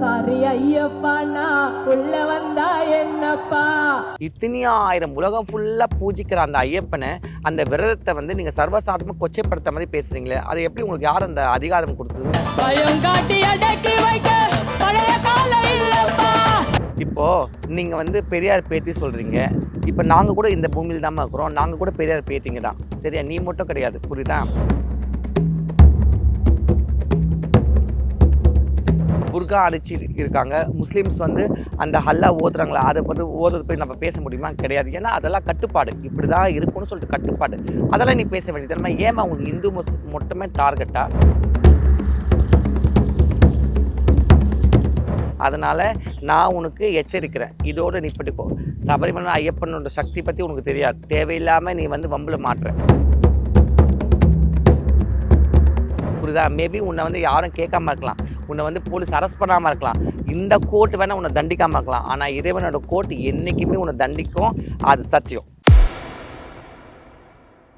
Sorry Ayyappa நான் உள்ள வந்தா என்னப்பா? இத்தனை ஆயிரம் உலகம் ஃபுல்லாக பூஜிக்கிற அந்த ஐயப்பனை அந்த விரதத்தை வந்து நீங்கள் சர்வசாதாரணமாக கொச்சைப்படுத்த மாதிரி பேசுறீங்களே அது எப்படி உங்களுக்கு யார் அந்த அதிகாரம் கொடுத்தது? பயம் காட்டி அடக்கி வைக்க பழைய கால இல்லப்பா. இப்போ நீங்க வந்து பெரியார் பேத்தி சொல்றீங்க. இப்போ நாங்க கூட இந்த பூமியில் தான் இருக்கிறோம். நாங்க கூட பெரியார் பேத்திங்க தான். சரியா? நீ மட்டும் கிடையாது. புரியுதா? புர்கா அடிச்சு இருக்காங்க. முஸ்லீம்ஸ் வந்து அந்த ஹல்லா ஓதுறாங்களா அதை வந்து ஓதுறது போய் நம்ம பேச முடியுமா? கிடையாது. ஏன்னா அதெல்லாம் கட்டுப்பாடு. இப்படி தான் இருக்கும்னு சொல்லிட்டு கட்டுப்பாடு. அதெல்லாம் நீ பேச வேண்டியது தெரியுமா ஏமா உங்க இந்து முஸ் மட்டுமே டார்கெட்டாக அதனால் நான் உனக்கு எச்சரிக்கிறேன். இதோடு நீ படிப்போ சபரிமலை ஐயப்பனோட சக்தி பற்றி உனக்கு தெரியாது. தேவையில்லாமல் நீ வந்து வம்பில் மாட்டுற. புரியுதா? மேபி உன்னை வந்து யாரும் கேட்காம இருக்கலாம். உன்னை வந்து போலீஸ் அரெஸ்ட் பண்ணாமல் இருக்கலாம். இந்த கோர்ட் வேணால் உன்னை தண்டிக்காமல் இருக்கலாம். ஆனால் இறைவனோட கோர்ட் என்றைக்குமே உன்னை தண்டிக்கும். அது சத்தியம்.